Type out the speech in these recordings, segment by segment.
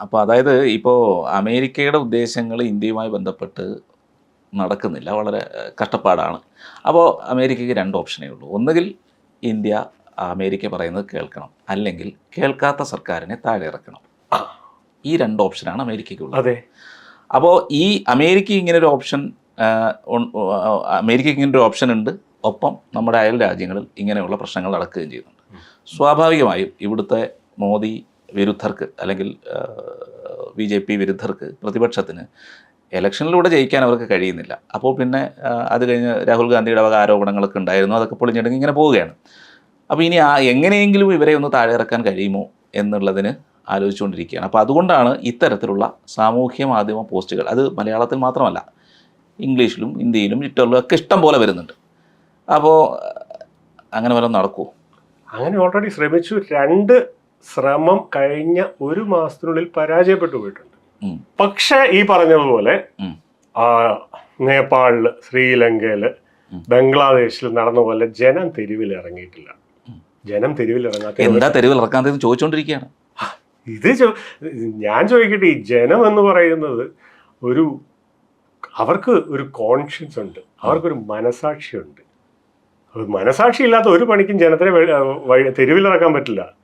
അപ്പോൾ അതായത് ഇപ്പോൾ അമേരിക്കയുടെ ഉദ്ദേശങ്ങൾ ഇന്ത്യയുമായി ബന്ധപ്പെട്ട് നടക്കുന്നില്ല. വളരെ കഷ്ടപ്പാടാണ്. അപ്പോൾ അമേരിക്കയ്ക്ക് രണ്ട് ഓപ്ഷനേ ഉള്ളൂ. ഒന്നുകിൽ ഇന്ത്യ അമേരിക്ക പറയുന്നത് കേൾക്കണം. അല്ലെങ്കിൽ കേൾക്കാത്ത സർക്കാരിനെ താഴെ ഇറക്കണം ഈ രണ്ട് ഓപ്ഷനാണ് അമേരിക്കയ്ക്കുള്ളത്. അതെ. അപ്പോൾ ഈ അമേരിക്ക ഇങ്ങനെ ഒരു ഓപ്ഷൻ അമേരിക്കയ്ക്ക് ഇങ്ങനൊരു ഒരു ഓപ്ഷൻ ഉണ്ട്. ഒപ്പം നമ്മുടെ അയൽ രാജ്യങ്ങളിൽ ഇങ്ങനെയുള്ള പ്രശ്നങ്ങൾ നടക്കുകയും ചെയ്യുന്നുണ്ട്. സ്വാഭാവികമായും ഇവിടുത്തെ മോദി വിരുദ്ധർക്ക് അല്ലെങ്കിൽ ബി ജെ പി വിരുദ്ധർക്ക് പ്രതിപക്ഷത്തിന് ഇലക്ഷനിലൂടെ ജയിക്കാൻ അവർക്ക് കഴിയുന്നില്ല. അപ്പോൾ പിന്നെ അത് കഴിഞ്ഞ് രാഹുൽ ഗാന്ധിയുടെ വക ആരോപണങ്ങളൊക്കെ ഉണ്ടായിരുന്നു അതൊക്കെ പൊളിഞ്ഞിടങ്ങി ഇങ്ങനെ പോവുകയാണ്. അപ്പോൾ ഇനി ആ എങ്ങനെയെങ്കിലും ഇവരെ ഒന്ന് താഴെ ഇറക്കാൻ കഴിയുമോ എന്നുള്ളതിന് ആലോചിച്ചുകൊണ്ടിരിക്കുകയാണ്. അപ്പോൾ അതുകൊണ്ടാണ് ഇത്തരത്തിലുള്ള സാമൂഹ്യ മാധ്യമ പോസ്റ്റുകൾ അത് മലയാളത്തിൽ മാത്രമല്ല ഇംഗ്ലീഷിലും ഹിന്ദിയിലും ട്വിറ്ററിലും ഒക്കെ ഇഷ്ടം പോലെ വരുന്നുണ്ട്. അപ്പോൾ അങ്ങനെ വല്ലതും നടക്കുമോ അങ്ങനെ ഓൾറെഡി ശ്രമിച്ചു രണ്ട് ശ്രമം കഴിഞ്ഞ ഒരു മാസത്തിനുള്ളിൽ പരാജയപ്പെട്ടു പോയിട്ടുണ്ട്. പക്ഷേ ഈ പറഞ്ഞതുപോലെ ആ, നേപ്പാളിൽ ശ്രീലങ്കയിൽ ബംഗ്ലാദേശിൽ നടന്ന പോലെ ജനം തെരുവിൽ ഇറങ്ങിയിട്ടില്ല. ജനം തെരുവിൽ ഇറങ്ങാത്ത എന്താ തെരുവിൽ ഇറക്കാത്തതെന്ന് ചോദിച്ചുകൊണ്ടിരിക്കുകയാണ് ഇത് ചോ- ഞാൻ ചോദിക്കട്ടെ ഈ ജനം എന്ന് പറയുന്നത് ഒരു അവർക്ക് ഒരു കോൺഷ്യൻസ് ഉണ്ട്. അവർക്കൊരു മനസാക്ഷിയുണ്ട്. മനസാക്ഷി ഇല്ലാത്ത ഒരു പണിക്കും ജനത്തിനെ തെരുവിലിറക്കാൻ പറ്റില്ല.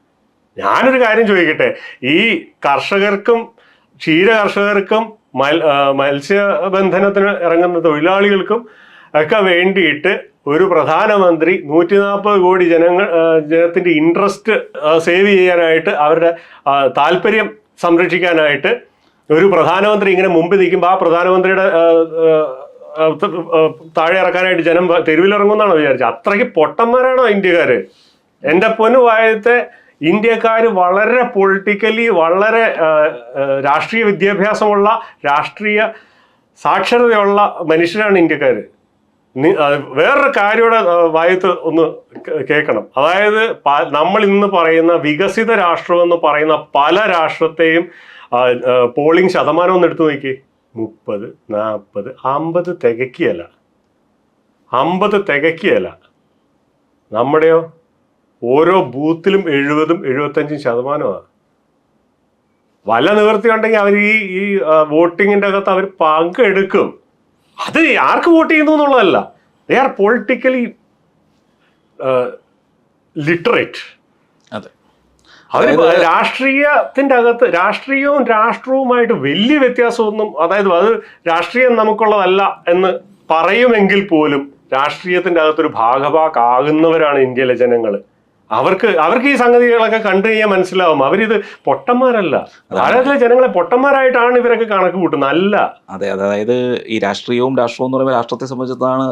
ഞാനൊരു കാര്യം ചോദിക്കട്ടെ? ഈ കർഷകർക്കും ക്ഷീര കർഷകർക്കും മത്സ്യബന്ധനത്തിന് ഇറങ്ങുന്ന തൊഴിലാളികൾക്കും ഒക്കെ വേണ്ടിയിട്ട് ഒരു പ്രധാനമന്ത്രി നൂറ്റി നാൽപ്പത് കോടി ജനങ്ങൾ ജനത്തിന്റെ ഇൻട്രസ്റ്റ് സേവ് ചെയ്യാനായിട്ട് അവരുടെ താല്പര്യം സംരക്ഷിക്കാനായിട്ട് ഒരു പ്രധാനമന്ത്രി ഇങ്ങനെ മുമ്പിൽ നിൽക്കുമ്പോൾ ആ പ്രധാനമന്ത്രിയുടെ താഴെ ഇറക്കാനായിട്ട് ജനം തെരുവിലിറങ്ങുമെന്നാണോ വിചാരിച്ചത്? അത്രയ്ക്ക് പൊട്ടന്മാരാണോ ഇന്ത്യക്കാർ എന്റെ പൊന്നു വായത്തെ ഇന്ത്യക്കാർ വളരെ പൊളിറ്റിക്കലി വളരെ രാഷ്ട്രീയ വിദ്യാഭ്യാസമുള്ള രാഷ്ട്രീയ സാക്ഷരതയുള്ള മനുഷ്യരാണ് ഇന്ത്യക്കാർ വേറൊരു കാര്യയുടെ വായത്ത് ഒന്ന് കേൾക്കണം. അതായത് നമ്മൾ ഇന്ന് പറയുന്ന വികസിത രാഷ്ട്രം എന്ന് പറയുന്ന പല രാഷ്ട്രത്തെയും പോളിംഗ് ശതമാനം ഒന്ന് എടുത്തു നോക്കി മുപ്പത് നാൽപ്പത് അമ്പത് തികക്കിയല്ല. അമ്പത് തികക്കിയല്ല. നമ്മുടെയോ? ഓരോ ബൂത്തിലും എഴുപതും എഴുപത്തഞ്ചും ശതമാനമാണ് വല്ല നിവൃത്തി ഉണ്ടെങ്കിൽ അവർ ഈ ഈ വോട്ടിങ്ങിന്റെ അകത്ത് അവർ പങ്കെടുക്കും. അത് ആർക്ക് വോട്ട് ചെയ്യുന്നു എന്നുള്ളതല്ല. ദേ ആർ പൊളിറ്റിക്കലി ലിറ്ററേറ്റ് അതെ. അവർ രാഷ്ട്രീയത്തിന്റെ അകത്ത് രാഷ്ട്രീയവും രാഷ്ട്രവുമായിട്ട് വലിയ വ്യത്യാസമൊന്നും അതായത് അത് രാഷ്ട്രീയം നമുക്കുള്ളതല്ല എന്ന് പറയുമെങ്കിൽ പോലും രാഷ്ട്രീയത്തിന്റെ അകത്തൊരു ഭാഗഭാക്കാകുന്നവരാണ് ഇന്ത്യയിലെ ജനങ്ങൾ അവർക്ക് അവർക്ക് ഈ സംഗതികളൊക്കെ കണ്ടു കഴിഞ്ഞാൽ മനസ്സിലാവും. അവരിത് പൊട്ടന്മാരല്ല. ഭാരതത്തിലെ ജനങ്ങളെ പൊട്ടന്മാരായിട്ടാണ് ഇവരൊക്കെ കണക്ക് കൂട്ടുന്നത്. അല്ല. അതെ അതെ, അതായത് ഈ രാഷ്ട്രീയവും രാഷ്ട്രവും എന്ന് പറയുമ്പോൾ രാഷ്ട്രത്തെ സംബന്ധിച്ചതാണ്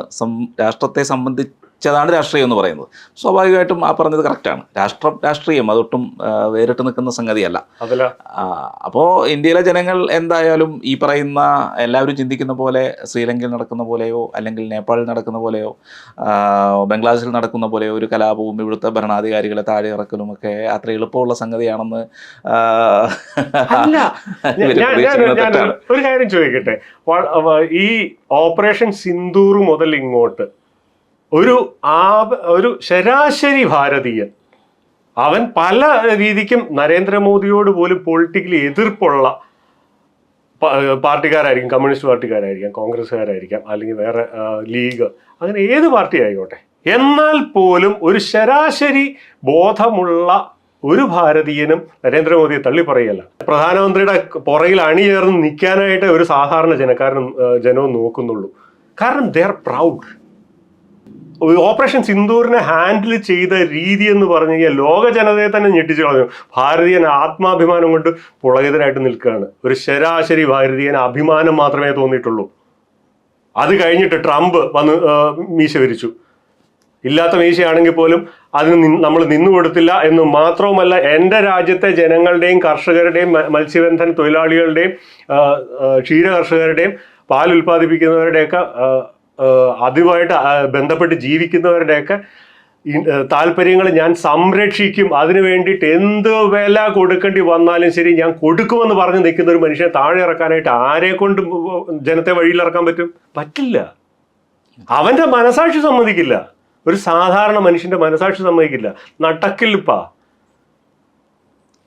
രാഷ്ട്രത്തെ രാഷ്ട്രത്തെ സംബന്ധിച്ചതാണ് രാഷ്ട്രീയം എന്ന് പറയുന്നത്. സ്വാഭാവികമായിട്ടും ആ പറഞ്ഞത് കറക്റ്റാണ് രാഷ്ട്രം രാഷ്ട്രീയം അതൊട്ടും വേറിട്ട് നിൽക്കുന്ന സംഗതിയല്ല. അതല്ല. അപ്പോൾ ഇന്ത്യയിലെ ജനങ്ങൾ എന്തായാലും ഈ പറയുന്ന എല്ലാവരും ചിന്തിക്കുന്ന പോലെ ശ്രീലങ്കയിൽ നടക്കുന്ന പോലെയോ അല്ലെങ്കിൽ നേപ്പാളിൽ നടക്കുന്ന പോലെയോ ബംഗ്ലാദേശിൽ നടക്കുന്ന പോലെയോ ഒരു കലാപവും ഇവിടുത്തെ ഭരണാധികാരികളെ താഴെ ഇറക്കലും ഒക്കെ അത്ര എളുപ്പമുള്ള സംഗതിയാണെന്ന്. ഒരു കാര്യം ചോദിക്കട്ടെ. ഈ ഓപ്പറേഷൻ സിന്ദൂർ മുതൽ ഇങ്ങോട്ട് ഒരു ആ- ഒരു ശരാശരി ഭാരതീയൻ. അവൻ പല രീതിക്കും നരേന്ദ്രമോദിയോട് പോലും പൊളിറ്റിക്കലി എതിർപ്പുള്ള പാർട്ടിക്കാരായിരിക്കും കമ്മ്യൂണിസ്റ്റ് പാർട്ടിക്കാരായിരിക്കാം കോൺഗ്രസ്സുകാരായിരിക്കാം അല്ലെങ്കിൽ വേറെ ലീഗ് അങ്ങനെ ഏത് പാർട്ടി ആയിക്കോട്ടെ. എന്നാൽ പോലും ഒരു ശരാശരി ബോധമുള്ള ഒരു ഭാരതീയനും നരേന്ദ്രമോദിയെ തള്ളി പറയല്ല പ്രധാനമന്ത്രിയുടെ പുറകിൽ അണിചേർന്ന് നിൽക്കാനായിട്ട് ഒരു സാധാരണ ജനക്കാരനും ജനവും നോക്കുന്നുള്ളൂ. കാരണം ദേ ആർ പ്രൗഡ് ഓപ്പറേഷൻ സിന്ദൂറിനെ ഹാൻഡിൽ ചെയ്ത രീതി എന്ന് പറഞ്ഞു കഴിഞ്ഞാൽ ലോക ജനതയെ തന്നെ ഞെട്ടിച്ചു കളഞ്ഞു. ഭാരതീയൻ ആത്മാഭിമാനം കൊണ്ട് പുളകിതനായിട്ട് നിൽക്കുകയാണ്. ഒരു ശരാശരി ഭാരതീയൻ അഭിമാനം മാത്രമേ തോന്നിയിട്ടുള്ളൂ. അത് കഴിഞ്ഞിട്ട് ട്രംപ് വന്ന് മീശ വിരിച്ചു. ഇല്ലാത്ത മീശയാണെങ്കിൽ പോലും അതിന് നമ്മൾ നിന്നു കൊടുത്തില്ല എന്ന് മാത്രവുമല്ല എന്റെ രാജ്യത്തെ ജനങ്ങളുടെയും കർഷകരുടെയും മത്സ്യബന്ധന തൊഴിലാളികളുടെയും ക്ഷീര കർഷകരുടെയും പാൽ ഉൽപ്പാദിപ്പിക്കുന്നവരുടെയൊക്കെ അതുമായിട്ട് ബന്ധപ്പെട്ട് ജീവിക്കുന്നവരുടെയൊക്കെ താല്പര്യങ്ങൾ ഞാൻ സംരക്ഷിക്കും. അതിനു വേണ്ടിയിട്ട് എന്ത് വില കൊടുക്കേണ്ടി വന്നാലും ശരി ഞാൻ കൊടുക്കുമെന്ന് പറഞ്ഞ് നിൽക്കുന്ന ഒരു മനുഷ്യനെ താഴെ ഇറക്കാനായിട്ട് ആരെ കൊണ്ട് ജനത്തെ വഴിയിലിറക്കാൻ പറ്റും? പറ്റില്ല. അവന്റെ മനസാക്ഷി സമ്മതിക്കില്ല. ഒരു സാധാരണ മനുഷ്യന്റെ മനസാക്ഷി സമ്മതിക്കില്ല. നടക്കില്ലപ്പാ.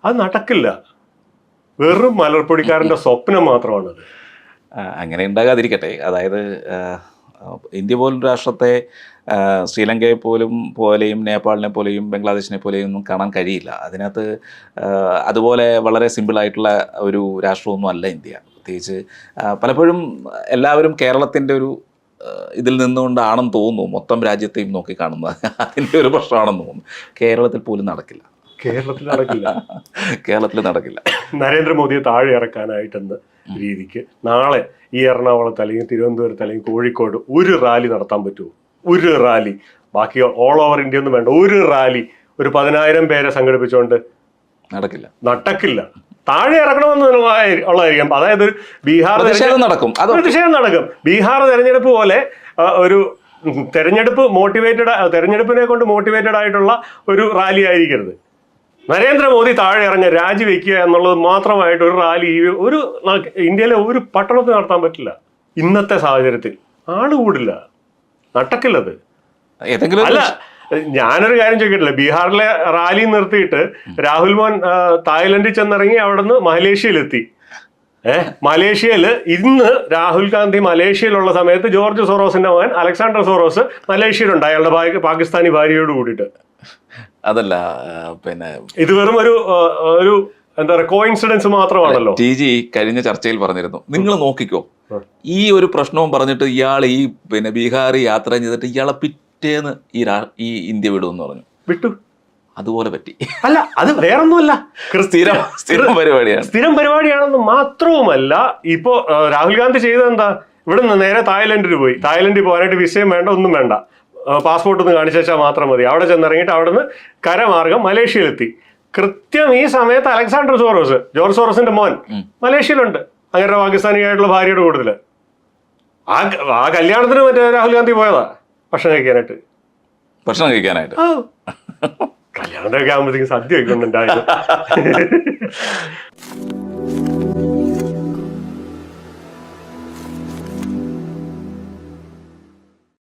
അത് നടക്കില്ല. വെറും മലർപ്പൊടിക്കാരന്റെ സ്വപ്നം മാത്രമാണത്. അങ്ങനെ ഉണ്ടാകാതിരിക്കട്ടെ. അതായത് ഇന്ത്യ പോലും രാഷ്ട്രത്തെ ശ്രീലങ്കയെ പോലും പോലെയും നേപ്പാളിനെ പോലെയും ബംഗ്ലാദേശിനെ പോലെയും ഒന്നും കാണാൻ കഴിയില്ല. അതിനകത്ത് അതുപോലെ വളരെ സിമ്പിളായിട്ടുള്ള ഒരു രാഷ്ട്രമൊന്നും അല്ല ഇന്ത്യ. പ്രത്യേകിച്ച് പലപ്പോഴും എല്ലാവരും കേരളത്തിന്റെ ഒരു ഇതിൽ നിന്നുകൊണ്ടാണെന്ന് തോന്നുന്നു. മൊത്തം രാജ്യത്തെയും നോക്കി കാണുന്നത്. അതിന്റെ ഒരു പ്രശ്നമാണെന്ന് തോന്നുന്നു. കേരളത്തിൽ പോലും നടക്കില്ല. കേരളത്തിൽ നടക്കില്ല. കേരളത്തിൽ നടക്കില്ല. നരേന്ദ്രമോദിയെ താഴെ ഇറക്കാനായിട്ടെന്ന് രീതിക്ക് നാളെ ഈ എറണാകുളത്ത് അല്ലെങ്കിൽ തിരുവനന്തപുരത്ത് അല്ലെങ്കിൽ കോഴിക്കോട് ഒരു റാലി നടത്താൻ പറ്റുമോ? ഒരു റാലി. ബാക്കി ഓൾ ഓവർ ഇന്ത്യ ഒന്നും വേണ്ട. ഒരു റാലി. ഒരു പതിനായിരം പേരെ സംഘടിപ്പിച്ചുകൊണ്ട് നടക്കില്ല. നടക്കില്ല. താഴെ ഇറക്കണമെന്ന് ഉള്ളതായിരിക്കും. അതായത് ബീഹാർ പ്രതിഷേധം നടക്കും. അത് പ്രതിഷേധം നടക്കും. ബീഹാർ തെരഞ്ഞെടുപ്പ് പോലെ ഒരു തെരഞ്ഞെടുപ്പ് മോട്ടിവേറ്റഡ് തെരഞ്ഞെടുപ്പിനെ കൊണ്ട് മോട്ടിവേറ്റഡ് ആയിട്ടുള്ള ഒരു റാലി ആയിരിക്കരുത്. നരേന്ദ്രമോദി താഴെ ഇറങ്ങി രാജിവെക്കുക എന്നുള്ളത് മാത്രമായിട്ട് ഒരു റാലി ഒരു ഇന്ത്യയിലെ ഒരു പട്ടണത്തിൽ നടത്താൻ പറ്റില്ല. ഇന്നത്തെ സാഹചര്യത്തിൽ. ആൾ കൂടില്ല. നട്ടക്കില്ലത്. ഏതെങ്കിലും അല്ല ഞാനൊരു കാര്യം ചോദിക്കട്ടില്ല ബീഹാറിലെ റാലി നിർത്തിയിട്ട് രാഹുൽ മോൻ തായ്ലൻഡിൽ ചെന്നിറങ്ങി അവിടുന്ന് മലേഷ്യയിലെത്തി. ഏഹ് മലേഷ്യയിൽ ഇന്ന് രാഹുൽ ഗാന്ധി മലേഷ്യയിലുള്ള സമയത്ത് ജോർജ് സോറോസിന്റെ മകൻ അലക്സാണ്ടർ സോറോസ് മലേഷ്യയിലുണ്ട്. അയാളുടെ ഭാര്യ പാകിസ്ഥാനി ഭാര്യയോട് കൂടിയിട്ട്. അതല്ല പിന്നെ ഇത് വെറും ഒരു ഒരു എന്താ പറയുക കോയിൻസിഡൻസ് മാത്രമാണല്ലോ. ടി ജി കഴിഞ്ഞ ചർച്ചയിൽ പറഞ്ഞിരുന്നു. നിങ്ങൾ നോക്കിക്കോ. ഈ ഒരു പ്രശ്നവും പറഞ്ഞിട്ട് ഇയാൾ ഈ പിന്നെ ബീഹാർ യാത്ര ചെയ്തിട്ട് ഇയാളെ പിറ്റേന്ന് ഈ ഈ ഇന്ത്യ വിടുമെന്ന് പറഞ്ഞു. വിട്ടു. അതുപോലെ പറ്റി. അല്ല അത് വേറൊന്നുമല്ല. സ്ഥിരം സ്ഥിരം പരിപാടിയാണ്. സ്ഥിരം പരിപാടിയാണെന്ന് മാത്രവുമല്ല ഇപ്പോ രാഹുൽ ഗാന്ധി ചെയ്തത് എന്താ നിന്ന് നേരെ തായ്ലൻഡിൽ പോയി. തായ്ലൻഡിൽ പോകാനായിട്ട് വിഷയം വേണ്ട ഒന്നും വേണ്ട. പാസ്പോർട്ട് ഒന്ന് കാണിച്ചാൽ മാത്രം മതി. അവിടെ ചെന്നിറങ്ങിയിട്ട് അവിടെ നിന്ന് കരമാർഗം മലേഷ്യയിലെത്തി. കൃത്യം ഈ സമയത്ത് അലക്സാണ്ടർ സോറോസ് ജോർജ് സോറോസിന്റെ മോൻ. മലേഷ്യയിലുണ്ട്. അങ്ങനെ പാകിസ്ഥാനിയായിട്ടുള്ള ഭാര്യയുടെ കൂടുതൽ ആ ആ കല്യാണത്തിന് മറ്റേ രാഹുൽ ഗാന്ധി പോയതാ. ഭക്ഷണം കഴിക്കാനായിട്ട്. ഭക്ഷണം കഴിക്കാനായിട്ട്. ആ. കല്യാണത്തിനൊക്കെ ആകുമ്പോഴത്തേക്കും സദ്യ വെക്കുന്നുണ്ടായിരുന്നു